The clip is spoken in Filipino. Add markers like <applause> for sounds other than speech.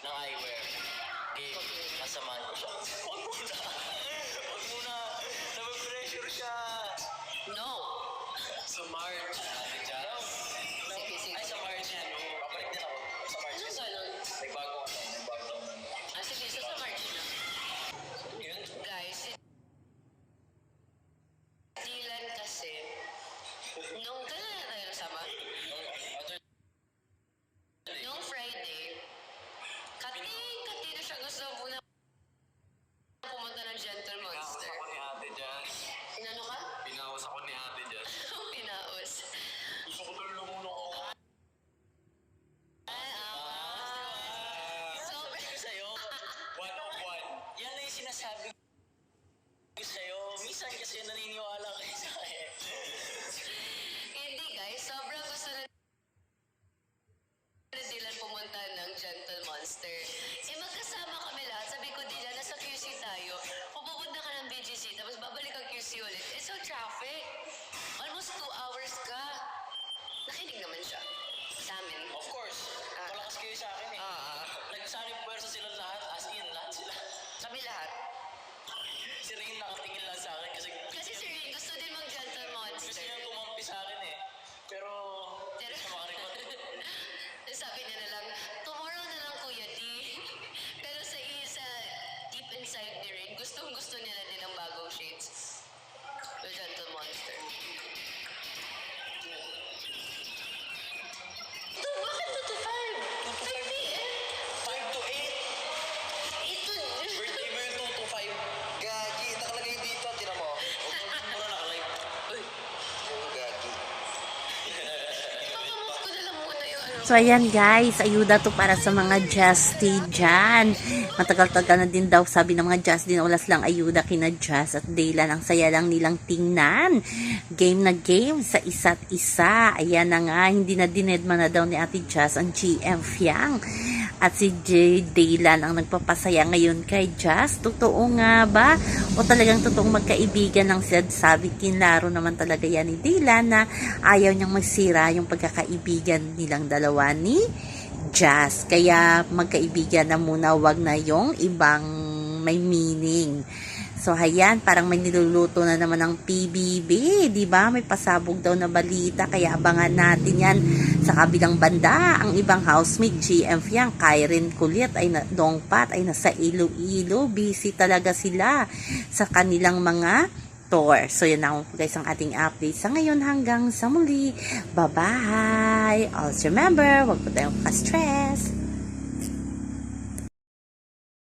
ng eyewear. Okay, nasamahan ko siya. Huwag muna! Huwag muna! Nabe-pressure siya! No! Sa March, sabi siya. Sige, sige. Ay, sa March yan. Pabalik din ako. Sa March. Ano ganun? May bago ako. May bago ako. Ah, sige, so sa March na. Yun? Guys, Dylan kasi, nung kailan na tayo nasama? Sinasabi ko sa'yo. Minsan kasi naniniwala kayo sa akin. <laughs> Hindi guys, sobrang gusto na Dylan pumunta ng Gentle Monster. Eh magkasama kami lahat. Sabi ko, Dylan, nasa QC tayo. Pupunta ka ng BGC, tapos babalik ang QC ulit. Eh so traffic. Almost two hours ka. Nakinig naman siya. Sa amin. Of course, malakas kayo sa akin eh. Ah, Nagsabi puwersa sila lahat, as in, lahat sila. kami lahat. Si Rain nakatingin lang sa akin kasi Kasi si Rin gusto din mag Gentle gusto Monster. niya tumampi sa akin eh. Pero, Pero- sa mga record, Sabi niya na lang, tomorrow na lang Kuya D. Pero sa isa, ni Rin, gustong gusto niya na din ang bagong shades. The Gentle Monster. So ayan guys, ayuda to para sa mga Justy dyan. Matagal-tagal na din daw sabi ng mga Just din ulas lang ayuda kina Just at Daylan. Ang saya lang nilang tingnan. Game na game sa isa't isa. Ayan na nga, hindi na dinedma na daw ni Ate Just ang GM Fiang. At si J. Daylan ang nagpapasaya ngayon kay Just. Totoo nga ba? O talagang totoong magkaibigan lang sila? Sabi kinlaro naman talaga yan ni Daylan na ayaw niyang magsira yung pagkakaibigan nilang dalawa ni Jazz. Kaya magkaibigan na muna, wag na yung ibang may meaning. So, hayan, parang may niluluto na naman ng PBB, di ba? May pasabog daw na balita, kaya abangan natin yan sa kabilang banda. Ang ibang housemate, GM Fiang, Kyren Kulit, ay na, Dongpat, ay nasa Iloilo. Busy talaga sila sa kanilang mga tour. So, yan na po guys ang ating update sa ngayon hanggang sa muli. Bye-bye! Also remember, wag po tayong ka-stress.